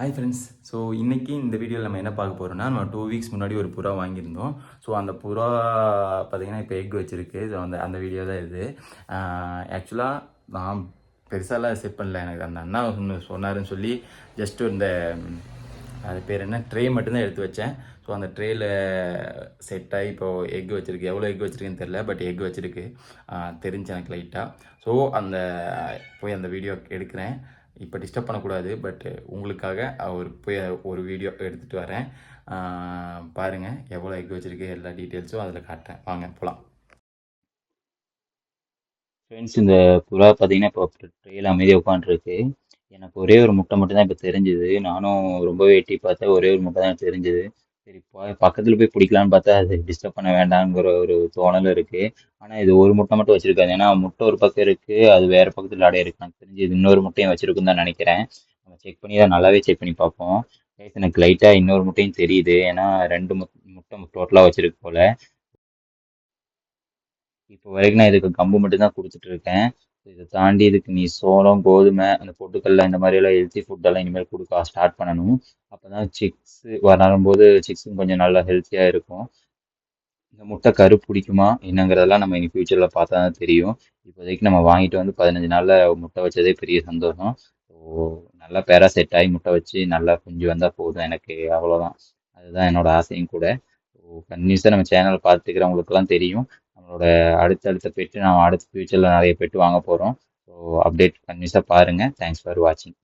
Hi friends so இன்றைக்கி இந்த வீடியோவில் நம்ம என்ன பார்க்க போகிறோம்னா நம்ம டூ வீக்ஸ் முன்னாடி ஒரு புறா வாங்கியிருந்தோம். ஸோ அந்த புறா பார்த்திங்கன்னா இப்போ எக் வச்சுருக்கு. ஸோ அந்த அந்த வீடியோ தான் இது. ஆக்சுவலாக நான் பெருசாலாம் செட் பண்ணல. எனக்கு அந்த அண்ணா ஒன்று சொன்னாருன்னு சொல்லி ஜஸ்ட்டு இந்த அது பேர் என்ன? ட்ரே மட்டும்தான் எடுத்து வச்சேன். ஸோ அந்த ட்ரேயில் செட் ஆகி இப்போது எக் வச்சுருக்கு. எவ்வளோ எக் வச்சுருக்குன்னு தெரில பட் எக் வச்சுருக்கு. தெரிஞ்சு எனக்கு லைட்டாக ஸோ அந்த போய் அந்த வீடியோ எடுக்கிறேன். இப்போ டிஸ்டர்ப் பண்ணக்கூடாது பட் உங்களுக்காக ஒரு போய் ஒரு வீடியோ எடுத்துகிட்டு வரேன். பாருங்கள் எவ்வளோ எக் வச்சுருக்கு எல்லா டீட்டெயில்ஸும் அதில் காட்டுறேன். வாங்க போகலாம் ஃப்ரெண்ட்ஸ் இந்த புறா பார்த்தீங்கன்னா இப்போ ட்ரெயில் அமைதியாக உட்காந்துருக்கு எனக்கு ஒரே ஒரு முட்டை மட்டும் தான் இப்போ தெரிஞ்சுது. நானும் ரொம்பவே எட்டி பார்த்தேன். ஒரே ஒரு முட்டை தான் தெரிஞ்சுது. சரி போய் பக்கத்தில் போய் பிடிக்கலான்னு பார்த்தா அது டிஸ்டர்ப் பண்ண வேண்டாங்கிற ஒரு தோணல் இருக்குது ஆனால் இது ஒரு முட்டை மட்டும் வச்சுருக்காது. ஏன்னா முட்டை ஒரு பக்கம் இருக்குது அது வேறு பக்கத்தில் அடைய இருக்கு. எனக்கு தெரிஞ்சு இது இன்னொரு முட்டையும் வச்சுருக்குன்னு தான் நினைக்கிறேன். நம்ம செக் பண்ணி தான் நல்லாவே செக் பண்ணி பார்ப்போம். எனக்கு லைட்டாக இன்னொரு முட்டையும் தெரியுது. ஏன்னா ரெண்டு முட் முட்டை டோட்டலாக வச்சுருக்கு போல். இப்போ வரைக்கும் நான் இதுக்கு கம்பு மட்டும்தான் கொடுத்துட்ருக்கேன் கொடுத்துட்டு இருக்கேன். இதை தாண்டி இதுக்கு நீ சோளம் கோதுமை அந்த பொட்டுக்கல்ல இந்த மாதிரி எல்லாம் ஹெல்த்தி ஃபுட்டெல்லாம் இனிமேல் கொடுக்க ஸ்டார்ட் பண்ணணும். அப்போ தான் சிக்ஸ் வரும்போது சிக்ஸும் கொஞ்சம் நல்லா ஹெல்த்தியாக இருக்கும். இந்த முட்டை கரு பிடிக்குமா என்னங்கிறதெல்லாம் நம்ம இனி ஃபியூச்சரில் பார்த்தா தான் தெரியும். இப்போதைக்கு நம்ம வாங்கிட்டு வந்து பதினஞ்சு நாளில் முட்டை வச்சதே பெரிய சந்தோஷம். ஸோ நல்லா பேரா செட் ஆகி முட்டை வச்சு நல்லா குஞ்சு வந்தால் போதும் எனக்கு அவ்வளோதான் அதுதான் என்னோட ஆசையும் கூட. ஸோ கன்யூஸாக நம்ம சேனல் பார்த்துக்கிறவங்களுக்குலாம் தெரியும். நம்மளோட அடுத்தடுத்த பெட்டு நம்ம அடுத்த ஃபியூச்சரில் நிறைய பெட்டு வாங்க போகிறோம் ஸோ அப்டேட் கன்வியூஸாக பாருங்கள் தேங்க்ஸ் ஃபார் வாட்சிங்